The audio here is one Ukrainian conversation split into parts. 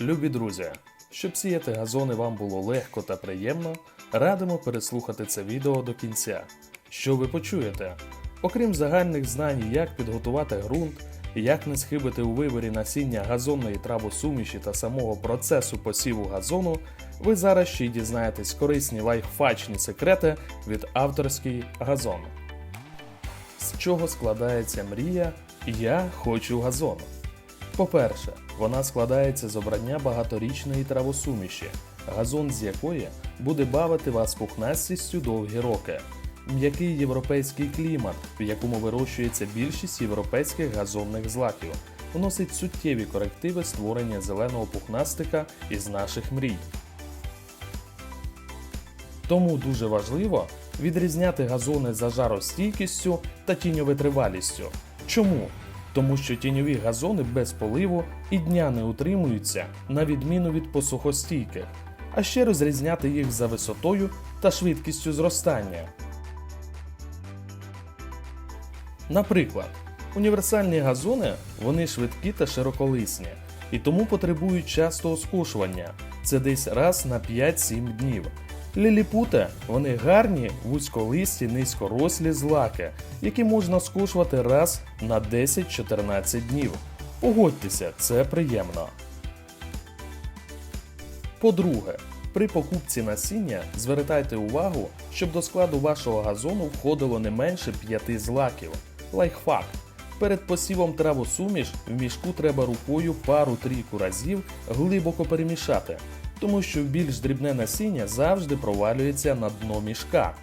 Любі друзі, щоб сіяти газони вам було легко та приємно, радимо переслухати це відео до кінця. Що ви почуєте? Окрім загальних знань, як підготувати ґрунт, як не схибити у виборі насіння газонної травосуміші та самого процесу посіву газону, ви зараз ще й дізнаєтесь корисні лайфхачні секрети від авторський газон. З чого складається мрія Я хочу газон? По-перше, вона складається з обрання багаторічної травосуміші, газон з якої буде бавити вас пухнастістю довгі роки. М'який європейський клімат, в якому вирощується більшість європейських газонних злаків, вносить суттєві корективи створення зеленого пухнастика із наших мрій. Тому дуже важливо відрізняти газони за жаростійкістю та тіньовитривалістю. Чому? Тому що тіньові газони без поливу і дня не утримуються, на відміну від посухостійких, а ще розрізняти їх за висотою та швидкістю зростання. Наприклад, універсальні газони вони швидкі та широколисні, і тому потребують частого скошування це десь раз на 5-7 днів. Ліліпути вони гарні, вузьколисті, низькорослі злаки, які можна скошувати раз на 10-14 днів. Погодьтеся, це приємно. По-друге, при покупці насіння звертайте увагу, щоб до складу вашого газону входило не менше 5 злаків. Лайфхак. Перед посівом травосуміш в мішку треба рукою пару-трійку разів глибоко перемішати, тому що більш дрібне насіння завжди провалюється на дно мішка.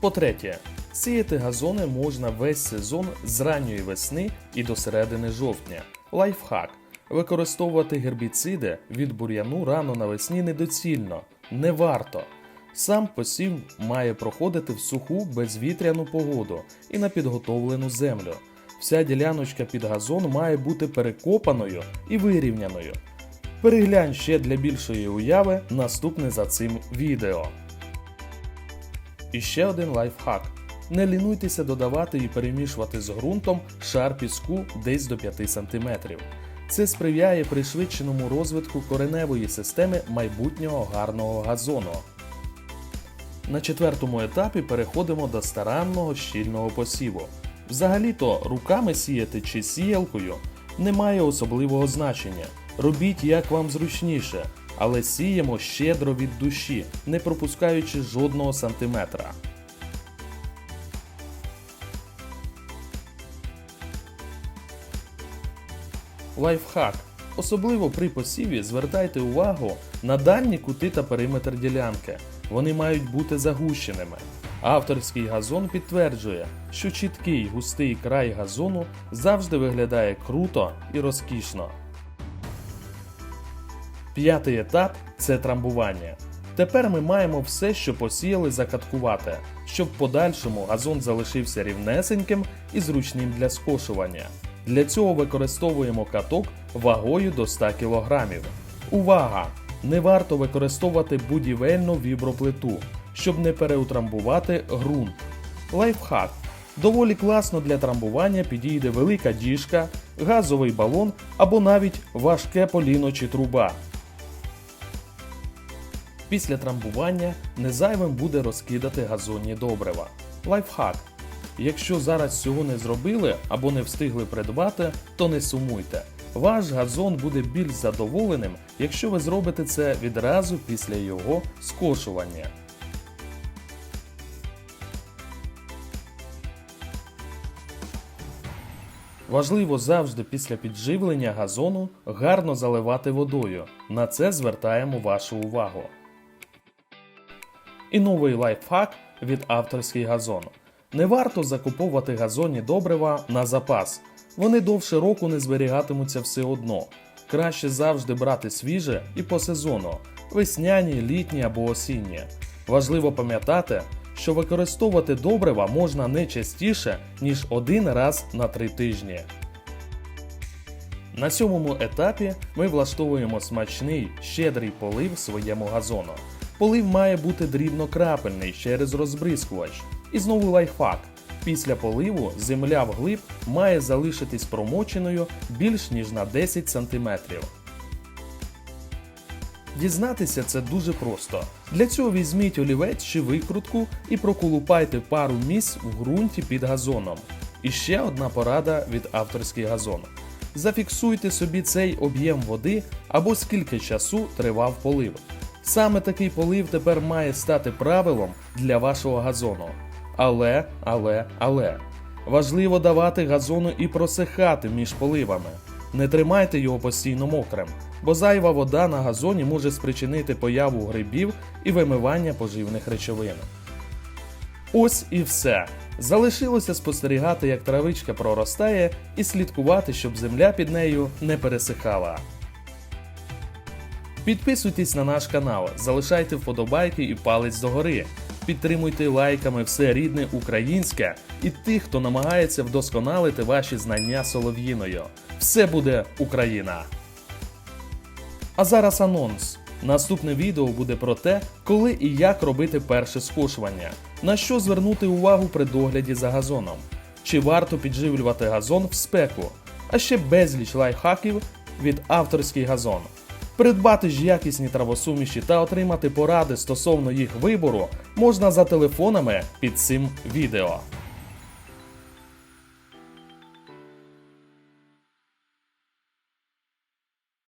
По-третє, сіяти газони можна весь сезон з ранньої весни і до середини жовтня. Лайфхак. Використовувати гербіциди від бур'яну рано навесні недоцільно, не варто. Сам посів має проходити в суху безвітряну погоду і на підготовлену землю. Вся діляночка під газон має бути перекопаною і вирівняною. Переглянь ще для більшої уяви наступне за цим відео. І ще один лайфхак. Не лінуйтеся додавати і перемішувати з ґрунтом шар піску десь до 5 см. Це сприяє пришвидшеному розвитку кореневої системи майбутнього гарного газону. На четвертому етапі переходимо до старанного щільного посіву. Взагалі-то руками сіяти чи сіялкою не має особливого значення. Робіть як вам зручніше, але сіємо щедро від душі, не пропускаючи жодного сантиметра. Лайфхак. Особливо при посіві звертайте увагу на дальні кути та периметр ділянки. Вони мають бути загущеними. Авторський газон підтверджує, що чіткий густий край газону завжди виглядає круто і розкішно. П'ятий етап це трамбування. Тепер ми маємо все, що посіяли закаткувати, щоб в подальшому газон залишився рівнесеньким і зручним для скошування. Для цього використовуємо каток вагою до 100 кг. Увага! Не варто використовувати будівельну віброплиту, щоб не переутрамбувати ґрунт. Лайфхак. Доволі класно для трамбування підійде велика діжка, газовий балон або навіть важке поліно чи труба. Після трамбування незайвим буде розкидати газонні добрива. Лайфхак. Якщо зараз цього не зробили або не встигли придбати, то не сумуйте. Ваш газон буде більш задоволеним, якщо ви зробите це відразу після його скошування. Важливо завжди після підживлення газону гарно заливати водою. На це звертаємо вашу увагу. І новий лайфхак від авторський газон. Не варто закуповувати газонні добрива на запас. Вони довше року не зберігатимуться все одно. Краще завжди брати свіже і по сезону весняні, літні або осінні. Важливо пам'ятати, що використовувати добрива можна не частіше, ніж один раз на три тижні. На сьомому етапі ми влаштовуємо смачний, щедрий полив своєму газону. Полив має бути дрібнокрапельний через розбризкувач. І знову лайфхак. Після поливу земля вглиб має залишитись промоченою більш ніж на 10 см. Дізнатися це дуже просто. Для цього візьміть олівець чи викрутку і проколупайте пару місць в ґрунті під газоном. І ще одна порада від авторський газон. Зафіксуйте собі цей об'єм води або скільки часу тривав полив. Саме такий полив тепер має стати правилом для вашого газону. Але, але, але важливо давати газону і просихати між поливами. Не тримайте його постійно мокрим, бо зайва вода на газоні може спричинити появу грибів і вимивання поживних речовин. Ось і все. Залишилося спостерігати, як травичка проростає, і слідкувати, щоб земля під нею не пересихала. Підписуйтесь на наш канал, залишайте вподобайки і палець догори. Підтримуйте лайками все рідне українське і тих, хто намагається вдосконалити ваші знання солов'їною. Все буде Україна! А зараз анонс. Наступне відео буде про те, коли і як робити перше скошування, на що звернути увагу при догляді за газоном, чи варто підживлювати газон в спеку, а ще безліч лайфхаків від авторський газон. Придбати ж якісні травосуміші та отримати поради стосовно їх вибору можна за телефонами під цим відео.